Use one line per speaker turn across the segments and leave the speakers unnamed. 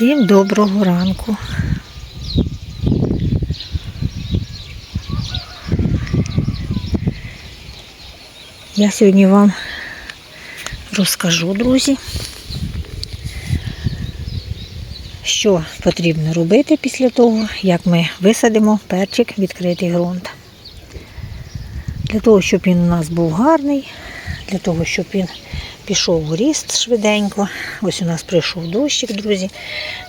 Всім доброго ранку. Я сьогодні вам розкажу, друзі, що потрібно робити після того, як ми висадимо перчик відкритий ґрунт. Для того, щоб він у нас був гарний, для того, щоб він пішов ріст швиденько. Ось у нас прийшов дощик, друзі.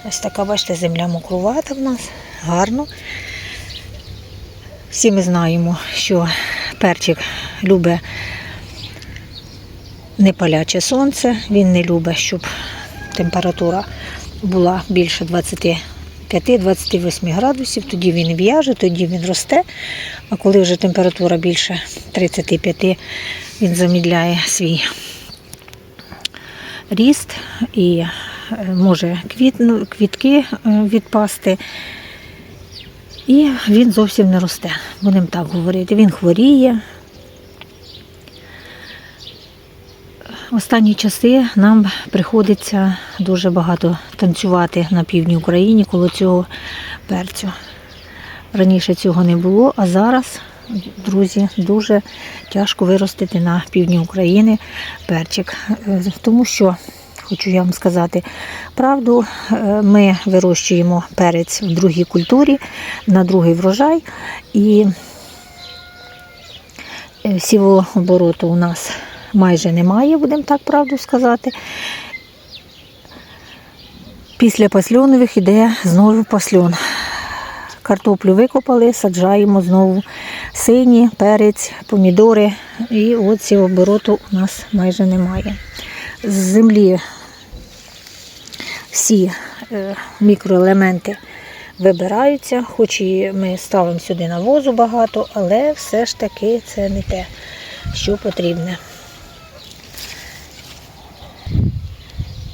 Ось така, бачите, земля мокрувата в нас, гарно. Всі ми знаємо, що перчик любить непаляче сонце, він не любить, щоб температура була більше 25-28 градусів, тоді він в'яже, тоді він росте. А коли вже температура більше 35, він замідляє свій ріст і е, може квітну, квітки е, відпасти. І він зовсім не росте, будемо так говорити. Він хворіє. Останні часи нам приходиться дуже багато танцювати на півдні України коло цього перцю. Раніше цього не було, а зараз, друзі, дуже тяжко виростити на півдні України перчик. Е, Тому що, хочу я вам сказати правду, е, ми вирощуємо перець в другій культурі на другий врожай. І е, сівообороту у нас майже немає, будемо так правду сказати. Після пасльонових іде знову пасльон. Картоплю викопали, саджаємо знову сині, перець, помідори. І цього обороту у нас майже немає. З землі всі е, мікроелементи вибираються, хоч і ми ставимо сюди навозу багато, але все ж таки це не те, що потрібне.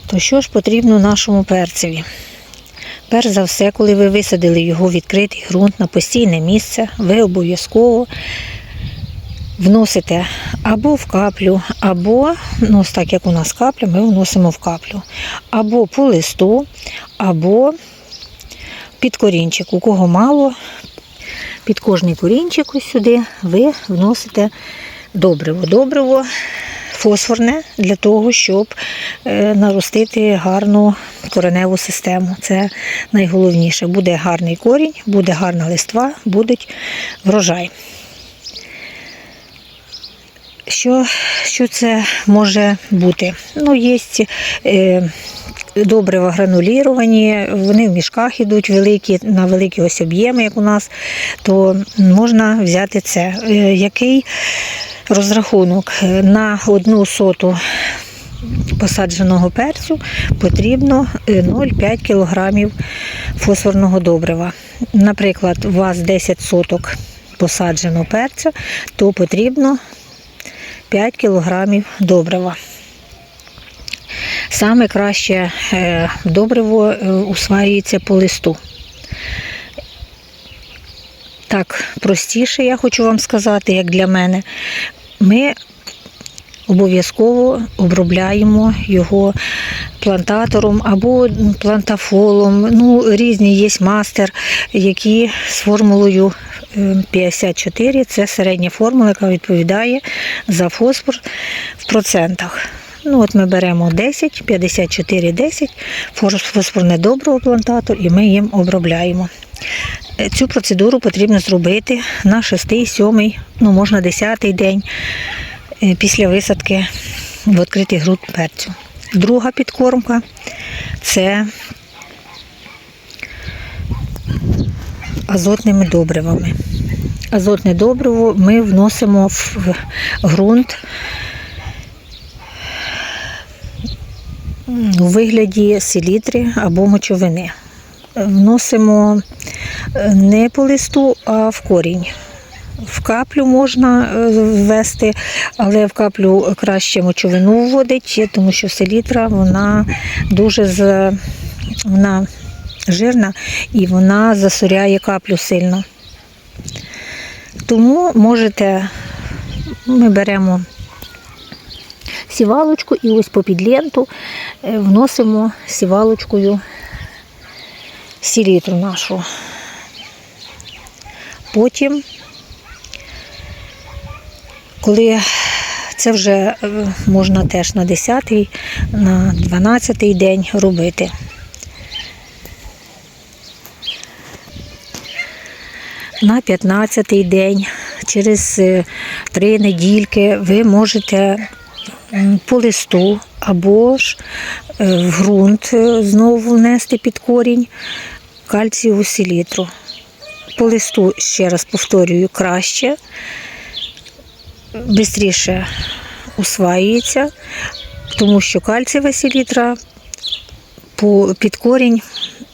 То що ж потрібно нашому перцеві? Перш за все, коли ви висадили його відкритий ґрунт на постійне місце, ви обов'язково вносите або в каплю, або, ну так як у нас капля, ми вносимо в каплю, або по листу, або під корінчик. У кого мало, під кожний корінчик ось сюди ви вносите добриво. Добриво фосфорне для того, щоб е, наростити гарну кореневу систему. Це найголовніше. Буде гарний корінь, буде гарна листва, будуть врожай. Що, що це може бути? Ну, є е, добрива грануліровані, вони в мішках йдуть великі, на великі ось об'єми, як у нас, то можна взяти це. Е, який розрахунок на одну соту посадженого перцю потрібно е, 0,5 кг фосфорного добрива. Наприклад, у вас 10 соток посаджено перця, то потрібно 5 кг добрива. Саме краще е, добриво е, усваюється по листу. Так, простіше, я хочу вам сказати, як для мене. Ми обов'язково обробляємо його плантатором або плантафолом. Ну, різні є мастер, які з формулою е, 54, це середня формула, яка відповідає за фосфор в процентах. Ну, от ми беремо 10, 54, 10, фосфорне добриво плантатор і ми їм обробляємо. Цю процедуру потрібно зробити на 6, 7, ну можна 10 день е, після висадки в відкритий ґрунт перцю. Друга підкормка це азотними добривами. Азотне добриво ми вносимо в ґрунт у вигляді селітри або мочовини. Вносимо е, не по листу, а в корінь. В каплю можна е, ввести, але в каплю краще мочовину вводить, тому що селітра вона дуже з... вона жирна і вона засоряє каплю сильно. Тому можете, ми беремо сівалочку і ось попід ленту е, вносимо сівалочкою селітру нашу. Потім, коли це вже е, можна теж на 10-й, на 12-й день робити. На 15-й день, через е, три недільки, ви можете по листу або ж е, в ґрунт е, знову внести під корінь кальцієву селітру. По листу, ще раз повторюю, краще, швидше усваюється, тому що кальцієва селітра під корінь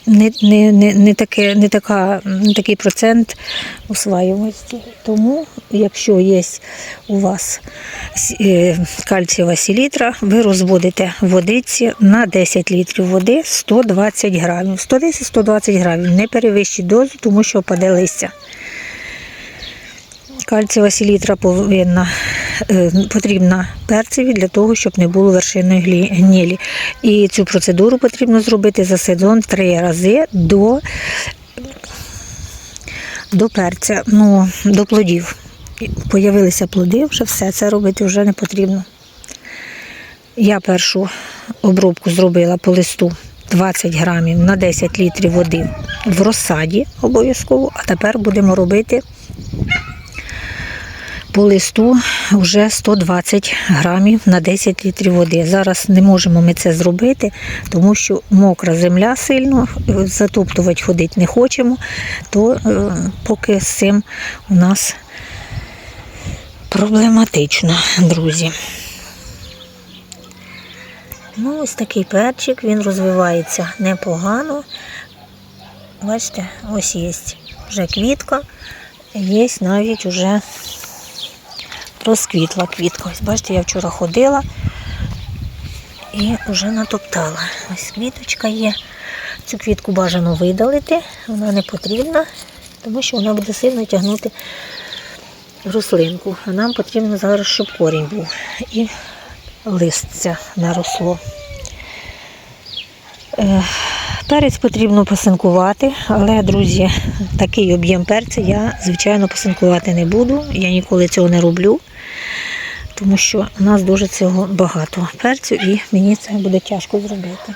не, не, не, не, таке, не, така, не такий процент усваюваності. Тому, якщо є у вас е, кальцієва селітра, ви розводите водиці на 10 літрів води 120 грамів. 110-120 грамів. Не перевищіть дозу, тому що опаде листя. Кальцієва селітра повинна, е, потрібна перцеві для того, щоб не було вершинної гнилі. І цю процедуру потрібно зробити за сезон три рази до, до перця, ну, до плодів. Появилися плоди, вже все це робити вже не потрібно. Я першу обробку зробила по листу 20 грамів на 10 літрів води в розсаді обов'язково, а тепер будемо робити по листу вже 120 грамів на 10 літрів води. Зараз не можемо ми це зробити, тому що мокра земля сильно, затоптувати ходити не хочемо, то е, поки з цим у нас проблематично, друзі. Ну, ось такий перчик, він розвивається непогано. Бачите, ось є вже квітка, є навіть уже розквітла квітка. Ось бачите, я вчора ходила і вже натоптала. Ось квіточка є. Цю квітку бажано видалити, вона не потрібна, тому що вона буде сильно тягнути рослинку. А нам потрібно зараз, щоб корінь був і листя наросло. Перець потрібно посинкувати, але, друзі, такий об'єм перця я, звичайно, посинкувати не буду. Я ніколи цього не роблю, тому що у нас дуже цього багато перцю і мені це буде тяжко зробити.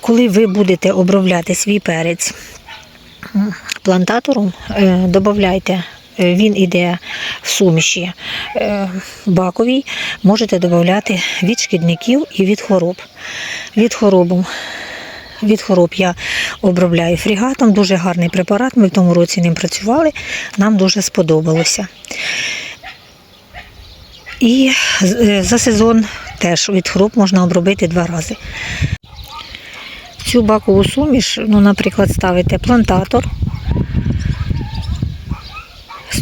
Коли ви будете обробляти свій перець плантатором, е, додавайте Е, Він іде в суміші е, баковій, можете додати від шкідників і від хвороб. Від хвороб, від хвороб я обробляю фрігатом, дуже гарний препарат. Ми в тому році ним працювали, нам дуже сподобалося. І е, за сезон теж від хвороб можна обробити два рази. Цю бакову суміш, ну, наприклад, ставите плантатор.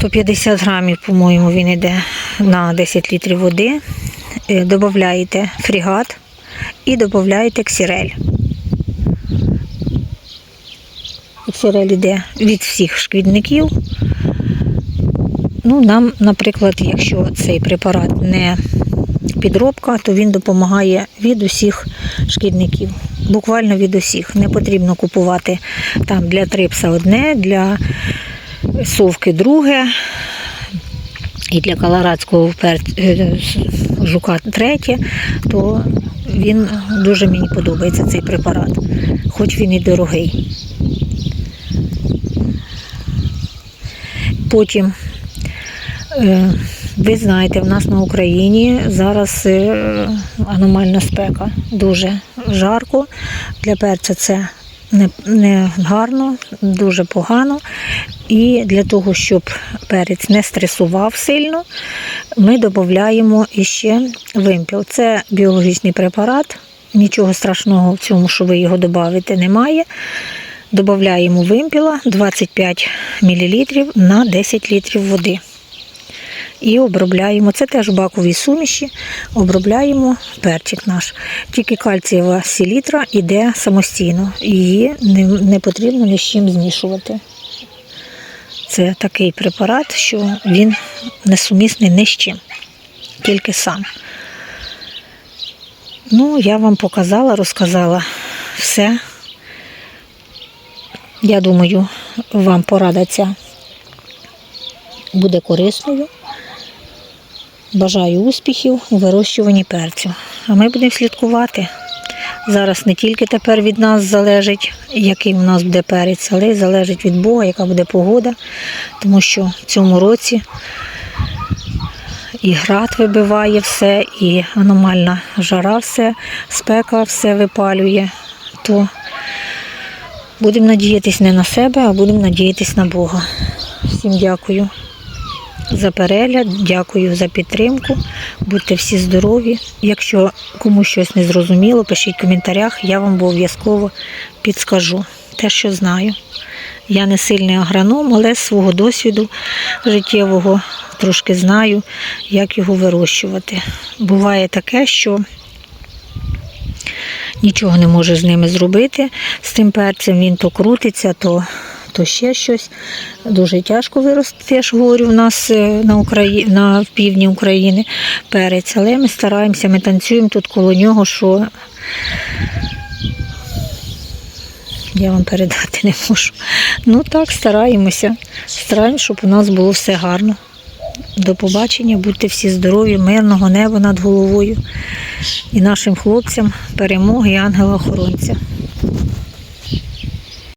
150 грамів, по-моєму, він йде на 10 літрів води. Е, Додаєте фрігат і додаєте ксірель. Ксірель йде від всіх шкідників. Ну, нам, наприклад, якщо цей препарат не підробка, то він допомагає від усіх шкідників. Буквально від усіх. Не потрібно купувати там для трипса одне, для совки друге, і для колорадського е, жука третє, то він дуже мені подобається цей препарат, хоч він і дорогий. Потім, е, ви знаєте, в нас на Україні зараз е, аномальна спека, дуже жарко. Для перця це не, не гарно, дуже погано. І для того, щоб перець не стресував сильно, ми додаємо іще вимпіл. Це біологічний препарат, нічого страшного в цьому, що ви його додаєте, немає. Додаємо вимпіла 25 мл на 10 літрів води. І обробляємо. Це теж в баковій суміші. Обробляємо перчик наш. Тільки кальцієва селітра йде самостійно. Її не, не потрібно ні з чим змішувати. Це такий препарат, що він несумісний ні з чим, тільки сам. Ну, я вам показала, розказала все. Я думаю, вам порада ця буде корисною. Бажаю успіхів у вирощуванні перцю. А ми будемо слідкувати. Зараз не тільки тепер від нас залежить, який у нас буде перець, але й залежить від Бога, яка буде погода, тому що в цьому році і град вибиває все, і аномальна жара все, спека все випалює. То будемо надіятись не на себе, а будемо надіятись на Бога. Всім дякую за перегляд, дякую за підтримку. Будьте всі здорові. Якщо комусь щось не зрозуміло, пишіть в коментарях, я вам обов'язково підскажу те, що знаю. Я не сильний агроном, але з свого досвіду життєвого трошки знаю, як його вирощувати. Буває таке, що нічого не можеш з ними зробити. З тим перцем він то крутиться, то, то ще щось. Дуже тяжко вирости, я ж говорю, у нас е, на, Украї... на півдні України перець, але ми стараємося, ми танцюємо тут коло нього, що я вам передати не можу. Ну так, стараємося. Стараємося, щоб у нас було все гарно. До побачення, будьте всі здорові, мирного неба над головою і нашим хлопцям перемоги і ангела-охоронця.